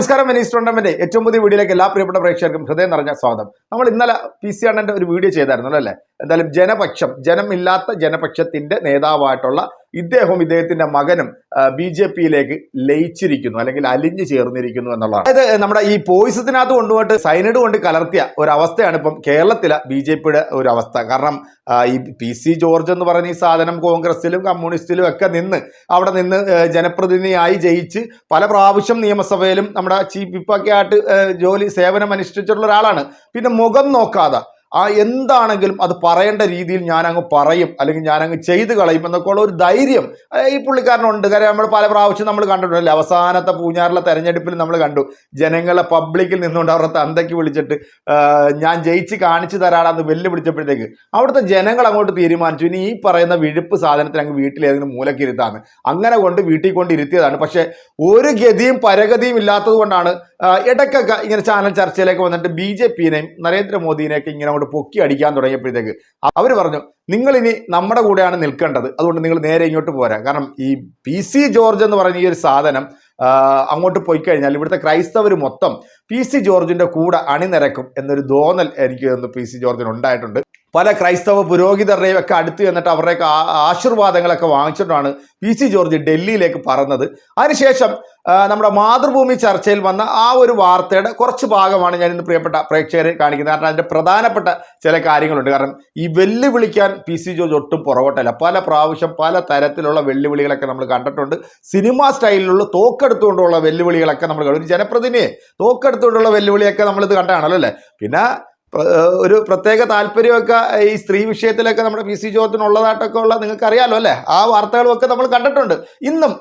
നമസ്കാരം. Venice tournament ഏറ്റവും പുതിയ വീഡിയോയിലേക്ക് എല്ലാ പ്രിയപ്പെട്ട പ്രേക്ഷകർക്കും ഹൃദയം നിറഞ്ഞ സ്വാഗതം. നമ്മൾ ഇന്നലെ പി സി അണ്ണന്റെ ഒരു വീഡിയോ ചെയ്തായിരുന്നു അല്ലേ? എന്തായാലും ജനപക്ഷം ജനമില്ലാത്ത ജനപക്ഷത്തിന്റെ നേതാവായിട്ടുള്ള ഇദ്ദേഹവും ഇദ്ദേഹത്തിന്റെ മകനും ബി ജെ പിയിലേക്ക് ലയിച്ചിരിക്കുന്നു അല്ലെങ്കിൽ അലിഞ്ഞു ചേർന്നിരിക്കുന്നു എന്നുള്ളതാണ്. അതായത് നമ്മുടെ ഈ പോയിസത്തിനകത്ത് കൊണ്ടുപോയിട്ട് സൈനഡ് കൊണ്ട് കലർത്തിയ ഒരു അവസ്ഥയാണ് ഇപ്പം കേരളത്തിലെ ബി ജെ പിയുടെ ഒരു അവസ്ഥ കാരണം ഈ പി സി ജോർജ് എന്ന് പറയുന്ന ഈ സാധനം കോൺഗ്രസിലും കമ്മ്യൂണിസ്റ്റിലും ഒക്കെ നിന്ന് അവിടെ നിന്ന് ജനപ്രതിനിധിയായി ജയിച്ച് പല പ്രാവശ്യം നിയമസഭയിലും നമ്മുടെ ചീഫ് വിപ്പൊക്കെ ആയിട്ട് ജോലി സേവനം അനുഷ്ഠിച്ചിട്ടുള്ള ഒരാളാണ്. പിന്നെ മുഖം നോക്കാതെ ആ എന്താണെങ്കിലും അത് പറയേണ്ട രീതിയിൽ ഞാനങ്ങ് പറയും അല്ലെങ്കിൽ ഞാനങ്ങ് ചെയ്ത് കളയും എന്നൊക്കെ ഉള്ള ഒരു ധൈര്യം. ഈ പുള്ളിക്കാരനുണ്ട്. കാര്യം നമ്മൾ പല പ്രാവശ്യം നമ്മൾ കണ്ടിട്ടുണ്ടല്ലേ? അവസാനത്തെ പൂഞ്ഞാറിലെ തെരഞ്ഞെടുപ്പിൽ നമ്മൾ കണ്ടു. ജനങ്ങളെ പബ്ലിക്കിൽ നിന്നുകൊണ്ട് അവരുടെ തന്തയ്ക്ക് വിളിച്ചിട്ട് ഞാൻ ജയിച്ച് കാണിച്ചു തരാടാന്ന് വെല്ലുവിളിച്ചപ്പോഴത്തേക്ക് അവിടുത്തെ ജനങ്ങൾ അങ്ങോട്ട് തീരുമാനിച്ചു. ഇനി ഈ പറയുന്ന വിഴുപ്പ് സാധനത്തിന് അങ്ങ് വീട്ടിൽ ഏതെങ്കിലും മൂലക്കിരുത്താണ് അങ്ങനെ കൊണ്ട് വീട്ടിൽ കൊണ്ട് ഇരുത്തിയതാണ്. പക്ഷേ ഒരു ഗതിയും പരഗതിയും ഇല്ലാത്തത് കൊണ്ടാണ് ഇടയ്ക്കൊക്കെ ഇങ്ങനെ ചാനൽ ചർച്ചയിലേക്ക് വന്നിട്ട് ബി ജെ പിനെയും നരേന്ദ്രമോദിനെയൊക്കെ ഇങ്ങനെ അങ്ങോട്ട് പൊക്കി അടിക്കാൻ തുടങ്ങിയപ്പോഴത്തേക്ക് അവർ പറഞ്ഞു നിങ്ങൾ ഇനി നമ്മുടെ കൂടെയാണ് നിൽക്കേണ്ടത്. അതുകൊണ്ട് നിങ്ങൾ നേരെ ഇങ്ങോട്ട് പോരാ. കാരണം ഈ പി സി ജോർജ് എന്ന് പറഞ്ഞ ഈ ഒരു സാധനം അങ്ങോട്ട് പോയി കഴിഞ്ഞാൽ ഇവിടുത്തെ ക്രൈസ്തവർ മൊത്തം പി സി ജോർജിന്റെ കൂടെ അണിനിരക്കും എന്നൊരു തോന്നൽ എനിക്ക് പി സി ജോർജിന് ഉണ്ടായിട്ടുണ്ട്. പല ക്രൈസ്തവ പുരോഹിതരുടെയും ഒക്കെ അടുത്ത് ചെന്നിട്ട് അവരുടെയൊക്കെ ആശീർവാദങ്ങളൊക്കെ വാങ്ങിച്ചിട്ടാണ് പി സി ജോർജ് ഡൽഹിയിലേക്ക് പറഞ്ഞത് അതിനുശേഷം നമ്മുടെ മാതൃഭൂമി ചർച്ചയിൽ വന്ന ആ ഒരു വാർത്തയുടെ കുറച്ച് ഭാഗമാണ് ഞാൻ ഇന്ന് പ്രിയപ്പെട്ട പ്രേക്ഷകരെ കാണിക്കുന്നത്. കാരണം അതിന്റെ പ്രധാനപ്പെട്ട ചില കാര്യങ്ങളുണ്ട്. കാരണം ഈ വെല്ലുവിളിക്കാൻ പി സി ജോർജ് ഒട്ടും പുറകോട്ടല്ല. പല പ്രാവശ്യം പല തരത്തിലുള്ള വെല്ലുവിളികളൊക്കെ നമ്മൾ കണ്ടിട്ടുണ്ട്. സിനിമാ സ്റ്റൈലിലുള്ള തോക്കെടുത്തുകൊണ്ടുള്ള വെല്ലുവിളികളൊക്കെ നമ്മൾ. ഒരു ജനപ്രതിനിധിയെ തോക്കെടുത്തുകൊണ്ടുള്ള വെല്ലുവിളിയൊക്കെ നമ്മളിത് കണ്ടാണല്ലോ അല്ലേ? പിന്നെ ഒരു പ്രത്യേക താല്പര്യമൊക്കെ ഈ സ്ത്രീ വിഷയത്തിലൊക്കെ നമ്മുടെ പി സി ജോർജിനുള്ളതായിട്ടൊക്കെ ഉള്ള നിങ്ങൾക്ക് അറിയാലോ അല്ലേ? ആ വാർത്തകളൊക്കെ നമ്മൾ കണ്ടിട്ടുണ്ട്. ഇന്നും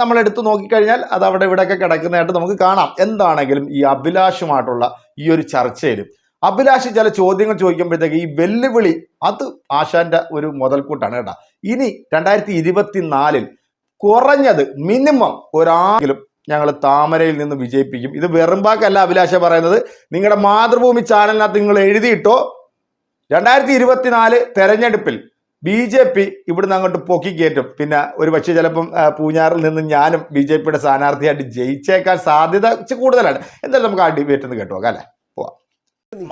നമ്മൾ എടുത്തു നോക്കിക്കഴിഞ്ഞാൽ അത് അവിടെ ഇവിടെയൊക്കെ കിടക്കുന്നതായിട്ട് നമുക്ക് കാണാം. എന്താണെങ്കിലും ഈ അഭിലാഷുമായിട്ടുള്ള ഈ ഒരു ചർച്ചയിലും അഭിലാഷ് ചില ചോദ്യങ്ങൾ ചോദിക്കുമ്പോഴത്തേക്ക് ഈ വെല്ലുവിളി അത് ആശാന്റെ ഒരു മുതൽക്കൂട്ടാണ് കേട്ടോ. ഇനി രണ്ടായിരത്തി ഇരുപത്തിനാലിൽ കുറഞ്ഞത് മിനിമം ഒരാളെങ്കിലും ഞങ്ങൾ താമരയിൽ നിന്ന് വിജയിപ്പിക്കും. ഇത് വെറും വെറുമ്പാക്കല്ല അഭിലാഷ പറയുന്നത്. നിങ്ങളുടെ മാതൃഭൂമി ചാനലിനകത്ത് നിങ്ങൾ എഴുതിയിട്ടോ? രണ്ടായിരത്തി ഇരുപത്തിനാല് തെരഞ്ഞെടുപ്പിൽ ബി ജെ പി ഇവിടുന്ന് അങ്ങോട്ട് പൊക്കി കയറ്റും. പിന്നെ ഒരു പക്ഷേ ചിലപ്പം പൂഞ്ഞാറിൽ നിന്ന് ഞാനും ബി ജെ പിയുടെ സ്ഥാനാർത്ഥിയായിട്ട് ജയിച്ചേക്കാൻ സാധ്യത കൂടുതലാണ്. എന്തായാലും നമുക്ക് ആ ഡിബേറ്റ് ഒന്ന് കേട്ടോ അല്ലേ?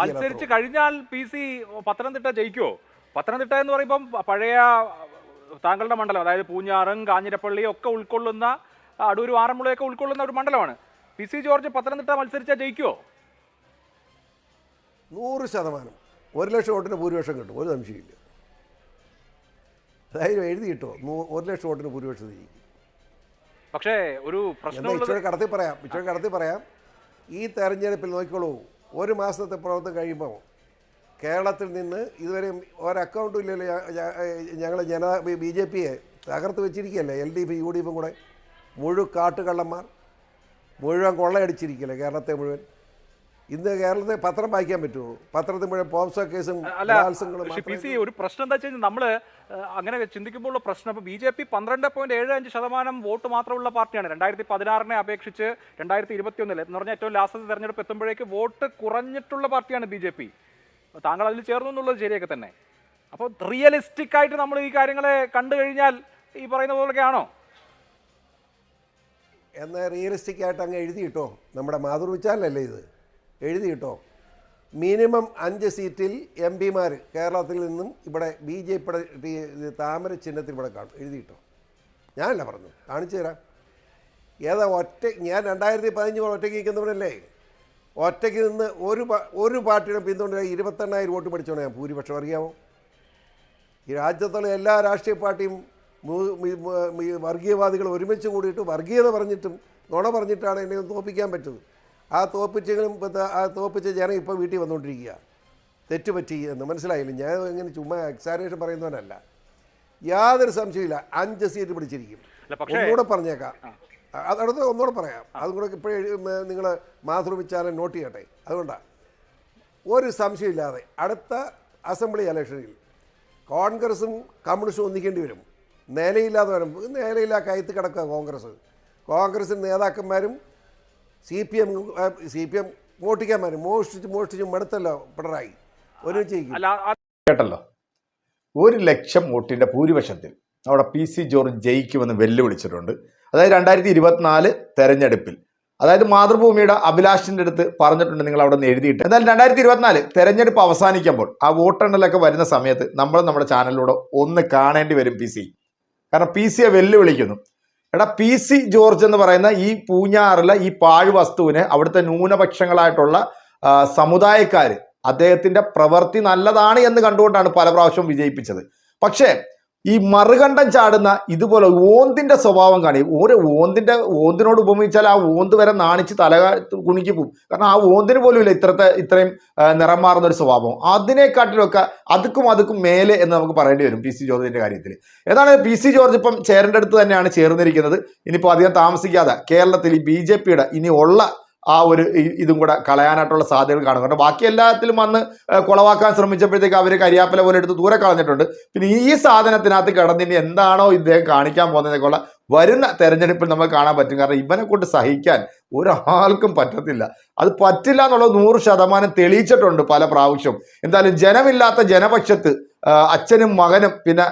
മത്സരിച്ച് കഴിഞ്ഞാൽ പി സി പത്തനംതിട്ട ജയിക്കുമോ പത്തനംതിട്ട എന്ന് പറയുമ്പം പഴയ താങ്കളുടെ മണ്ഡലം അതായത് പൂഞ്ഞാറും കാഞ്ഞിരപ്പള്ളിയും ഒക്കെ ഉൾക്കൊള്ളുന്ന അടൂരും ആറന്മുളയൊക്കെ ഉൾക്കൊള്ളുന്ന ഒരു മണ്ഡലമാണ്. പി സി ജോർജ് പത്തനംതിട്ട മത്സരിച്ചാൽ ജയിക്കുമോ നൂറ് ശതമാനം. ഒരു ലക്ഷം വോട്ടിന് ഭൂരിപക്ഷം കിട്ടും. ഒരു സംശയമില്ല ധൈര്യം എഴുതി കിട്ടുമോ ഒരു ലക്ഷം വോട്ടിന് ഭൂരിപക്ഷം ജയിക്കും. പക്ഷേ ഒരു പ്രശ്നം കടത്തി പറയാം. ഇച്ചിരി കടത്തി പറയാം. ഈ തെരഞ്ഞെടുപ്പിൽ നോക്കിക്കോളൂ. ഒരു മാസത്തെ പ്രവർത്തനം കഴിയുമ്പോൾ കേരളത്തിൽ നിന്ന് ഇതുവരെ ഒരക്കൗണ്ടും ഇല്ലല്ലോ. ഞങ്ങൾ ജന ബി ജെ പിയെ തകർത്ത് വെച്ചിരിക്കുകയല്ലേ? L D F U D എഫും കൂടെ. മുഴു കാട്ടുകള്ളന്മാർ മുഴുവൻ കൊള്ളയടിച്ചിരിക്കില്ല കേരളത്തെ മുഴുവൻ? ഇന്ന് കേരളത്തെ പത്രം വായിക്കാൻ പറ്റുമോ? പത്രത്തിൽ മുഴുവൻ പോപ്സോ കേസും ഒരു പ്രശ്നം എന്താ വെച്ചാൽ നമ്മൾ അങ്ങനെ ചിന്തിക്കുമ്പോഴുള്ള പ്രശ്നം ഇപ്പോൾ ബി ജെ പി പന്ത്രണ്ട് പോയിന്റ് ഏഴ് അഞ്ച് ശതമാനം വോട്ട് മാത്രമുള്ള പാർട്ടിയാണ്. രണ്ടായിരത്തി പതിനാറിനെ അപേക്ഷിച്ച് രണ്ടായിരത്തി ഇരുപത്തി ഒന്നിൽ എന്ന് പറഞ്ഞാൽ ഏറ്റവും ലാസ്റ്റ് തെരഞ്ഞെടുപ്പ് എത്തുമ്പോഴേക്ക് വോട്ട് കുറഞ്ഞിട്ടുള്ള പാർട്ടിയാണ് ബി ജെ പി. താങ്കൾ അതിൽ ചേർന്നു എന്നുള്ളത് ശരിയൊക്കെ തന്നെ. അപ്പോൾ റിയലിസ്റ്റിക് ആയിട്ട് നമ്മൾ ഈ കാര്യങ്ങളെ കണ്ടു കഴിഞ്ഞാൽ ഈ പറയുന്ന പോലെയൊക്കെയാണോ എന്നാൽ റിയലിസ്റ്റിക് ആയിട്ട് അങ്ങ് എഴുതിയിട്ടോ നമ്മുടെ മാതൃവിച്ചാലല്ലേ ഇത്? എഴുതിയിട്ടോ മിനിമം അഞ്ച് സീറ്റിൽ എം പിമാർ കേരളത്തിൽ നിന്നും ഇവിടെ ബി ജെ പി താമര ചിഹ്നത്തിൽ ഇവിടെ കാണും. എഴുതിയിട്ടോ ഞാനല്ല പറഞ്ഞു കാണിച്ചു തരാം. ഏതാ ഒറ്റ ഞാൻ രണ്ടായിരത്തി പതിനഞ്ച് ഒറ്റയ്ക്ക് നിൽക്കുന്നവരല്ലേ ഒറ്റയ്ക്ക് നിന്ന് ഒരു ഒരു പാർട്ടിയുടെ പിന്തുണ ഇരുപത്തെണ്ണായിരം വോട്ട് പഠിച്ചോണേ ഞാൻ. ഭൂരിപക്ഷം അറിയാമോ ഈ രാജ്യത്തുള്ള എല്ലാ രാഷ്ട്രീയ പാർട്ടിയും വർഗീയവാദികൾ ഒരുമിച്ച് കൂടിയിട്ട് വർഗീയത പറഞ്ഞിട്ടും നുണ പറഞ്ഞിട്ടാണ് എന്നെ തോപ്പിക്കാൻ പറ്റുന്നത്. ആ തോപ്പിച്ചെങ്കിലും ഇപ്പോഴത്തെ ആ തോപ്പിച്ച ജനം ഇപ്പോൾ വീട്ടിൽ വന്നുകൊണ്ടിരിക്കുക തെറ്റുപറ്റി എന്ന് മനസ്സിലായില്ല? ഞാൻ ഇങ്ങനെ ചുമ്മാ എക്സാമിനേഷൻ പറയുന്നവനല്ല. യാതൊരു സംശയമില്ല അഞ്ച് സീറ്റ് പിടിച്ചിരിക്കും. ഒന്നുകൂടെ പറഞ്ഞേക്കാം. അതടുത്ത് ഒന്നുകൂടെ പറയാം. അതും കൂടെ ഇപ്പോഴേ നിങ്ങൾ മാതൃവിച്ചാലം നോട്ട് ചെയ്യട്ടെ. അതുകൊണ്ടാണ് ഒരു സംശയമില്ലാതെ അടുത്ത അസംബ്ലി ഇലക്ഷനിൽ കോൺഗ്രസും കമ്മ്യൂണിസ്റ്റും ഒന്നിക്കേണ്ടി വരും. നിലയില്ലാതെ വരും നിലയില്ലാ കയത്ത് കിടക്കുക കോൺഗ്രസ്. കോൺഗ്രസിന്റെ നേതാക്കന്മാരും C P M C P M മോട്ടിക്കാന്മാരും മോഷ്ടിച്ച് മോഷ്ടിച്ച് മടുത്തല്ലോ പിണറായി. ഒരുമിച്ച് അല്ല ആ- കേട്ടല്ലോ? ഒരു ലക്ഷം വോട്ടിന്റെ ഭൂരിപക്ഷത്തിൽ അവിടെ പി സി ജോർജ് ജയിക്കുമെന്ന് വെല്ലുവിളിച്ചിട്ടുണ്ട്. അതായത് രണ്ടായിരത്തി ഇരുപത്തിനാല് തെരഞ്ഞെടുപ്പിൽ. അതായത് മാതൃഭൂമിയുടെ അഭിലാഷിന്റെ അടുത്ത് പറഞ്ഞിട്ടുണ്ട് നിങ്ങൾ അവിടെ നിന്ന് എഴുതിയിട്ട്. എന്നാൽ രണ്ടായിരത്തി ഇരുപത്തിനാല് തെരഞ്ഞെടുപ്പ് അവസാനിക്കുമ്പോൾ ആ വോട്ടെണ്ണലൊക്കെ വരുന്ന സമയത്ത് നമ്മൾ നമ്മുടെ ചാനലിലൂടെ ഒന്ന് കാണേണ്ടി വരും പി സി. കാരണം പി സിയെ വെല്ലുവിളിക്കുന്നു. എടാ പി സി ജോർജ് എന്ന് പറയുന്ന ഈ പൂഞ്ഞാറിലെ ഈ പാഴ് വസ്തുവിനെ അവിടുത്തെ ന്യൂനപക്ഷങ്ങളായിട്ടുള്ള സമുദായക്കാർ അദ്ദേഹത്തിന്റെ പ്രവൃത്തി നല്ലതാണ് എന്ന് കണ്ടുകൊണ്ടാണ് പല പ്രാവശ്യം വിജയിപ്പിച്ചത്. പക്ഷേ ഈ മറുകണ്ഠം ചാടുന്ന ഇതുപോലെ ഓന്തിന്റെ സ്വഭാവം കാണി. ഓരോ ഓന്തിന്റെ ഓന്തിനോട് ഉപമിച്ചാൽ ആ ഓന്ത് വരെ നാണിച്ച് തല കുണിക്ക് പോകും കാരണം ആ ഓന്തിന് പോലും ഇല്ല ഇത്രത്തെ ഇത്രയും നിറം മാറുന്ന ഒരു സ്വഭാവം. അതിനെക്കാട്ടിലൊക്കെ അതുക്കും അതുക്കും മേലെ എന്ന് നമുക്ക് പറയേണ്ടി വരും പി സി ജോർജിന്റെ കാര്യത്തിൽ ഏതാണ് പി സി ജോർജ് ഇപ്പം ചേരേണ്ട അടുത്ത് തന്നെയാണ് ചേർന്നിരിക്കുന്നത്. ഇനിയിപ്പോൾ അധികം താമസിക്കാതെ കേരളത്തിൽ ഈ ബി ജെ പിയുടെ ഇനി ഉള്ള ആ ഒരു ഇതും കൂടെ കളയാനായിട്ടുള്ള സാധ്യതകൾ കാണും. കാരണം ബാക്കി എല്ലാത്തിലും വന്ന് കുളവാക്കാൻ ശ്രമിച്ചപ്പോഴത്തേക്ക് അവർ കരിയാപ്പല പോലെ എടുത്ത് ദൂരെ കളഞ്ഞിട്ടുണ്ട്. പിന്നെ ഈ സാധനത്തിനകത്ത് കിടന്നിനി എന്താണോ ഇദ്ദേഹം കാണിക്കാൻ പോകുന്നതിനൊക്കെയുള്ള വരുന്ന തെരഞ്ഞെടുപ്പിൽ നമുക്ക് കാണാൻ പറ്റും. കാരണം ഇവനെ കൊണ്ട് സഹിക്കാൻ ഒരാൾക്കും പറ്റത്തില്ല. അത് പറ്റില്ല എന്നുള്ളത് നൂറ് ശതമാനം തെളിയിച്ചിട്ടുണ്ട് പല പ്രാവശ്യം. എന്തായാലും ജനമില്ലാത്ത ജനപക്ഷത്ത് അച്ഛനും മകനും പിന്നെ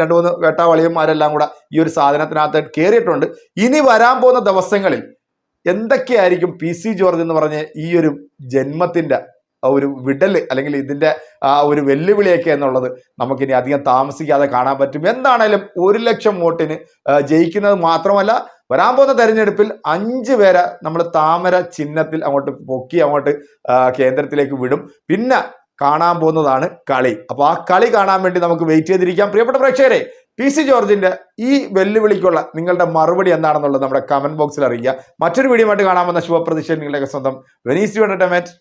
രണ്ട് മൂന്ന് വേട്ടാവളിയന്മാരെല്ലാം കൂടെ ഈ ഒരു സാധനത്തിനകത്ത് കയറിയിട്ടുണ്ട്. ഇനി വരാൻ പോകുന്ന ദിവസങ്ങളിൽ എന്തൊക്കെയായിരിക്കും പി സി ജോർജ് എന്ന് പറഞ്ഞ ഈ ഒരു ജന്മത്തിന്റെ ആ ഒരു വിടൽ അല്ലെങ്കിൽ ഇതിന്റെ ആ ഒരു വെല്ലുവിളിയൊക്കെ എന്നുള്ളത് നമുക്കിനി അധികം താമസിക്കാതെ കാണാൻ പറ്റും. എന്താണേലും ഒരു ലക്ഷം വോട്ടിന് ജയിക്കുന്നത് മാത്രമല്ല വരാൻ പോകുന്ന തെരഞ്ഞെടുപ്പിൽ അഞ്ച് പേരെ നമ്മൾ താമര ചിഹ്നത്തിൽ അങ്ങോട്ട് പൊക്കി അങ്ങോട്ട് കേന്ദ്രത്തിലേക്ക് വിടും. പിന്നെ കാണാൻ പോകുന്നതാണ് കളി. അപ്പോൾ ആ കളി കാണാൻ വേണ്ടി നമുക്ക് വെയിറ്റ് ചെയ്തിരിക്കാം. പ്രിയപ്പെട്ട പ്രേക്ഷകരെ പി സി ജോർജിന്റെ ഈ വെല്ലുവിളിക്കുള്ള നിങ്ങളുടെ മറുപടി എന്താണെന്നുള്ളത് നമ്മുടെ കമന്റ് ബോക്സിൽ അറിയിക്കുക. മറ്റൊരു വീഡിയോ ആയിട്ട് കാണാമെന്ന ശുഭപ്രതീക്ഷ നിങ്ങളുടെ സ്വന്തം വെനീസ് എന്റർടൈൻമെന്റ്